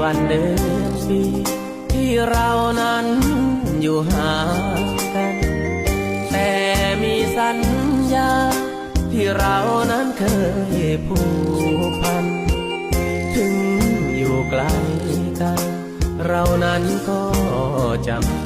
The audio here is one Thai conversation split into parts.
วันเดือนปีที่เรานั้นอยู่ห่างกัน แต่มีสัญญา ที่เรานั้นเคยผูกพัน ถึงอยู่ไกลกัน เรานั้นก็จำ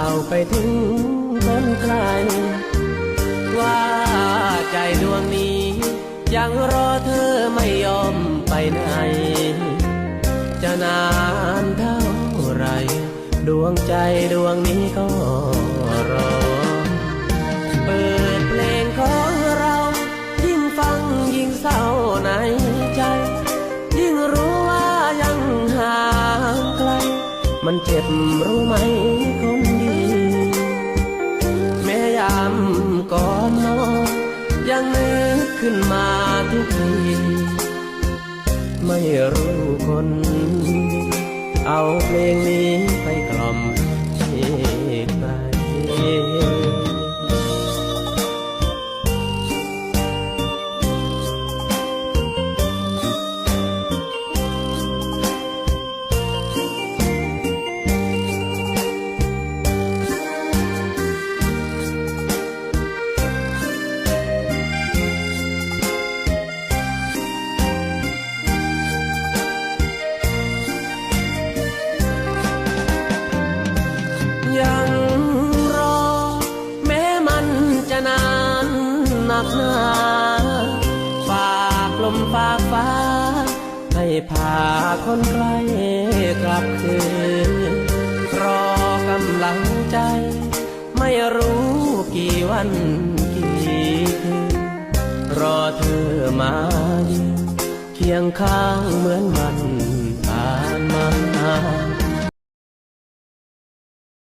าวไปถึงคนไกลว่าใจดวงนี้ ยังรอเธอไม่ยอมไปไหน จะนานเท่าไร ดวงใจดวงนี้ก็รอ เปิดเพลงของเรา ยิ่งฟังยิ่งเศร้าในใจ ยิ่งรู้ว่ายังห่างไกล มันเจ็บรู้ไหมคน ยามก่อนนอนยังนึกขึ้นมาทุกที ไม่รู้คน เอาเพลงนี้ไป หนักหนาฝากลมฝากฟ้า ให้พาคนใกล้กลับคืน รอกำลังใจ ไม่รู้กี่วันกี่คืน รอเธอมาเคียงข้างเหมือนมัน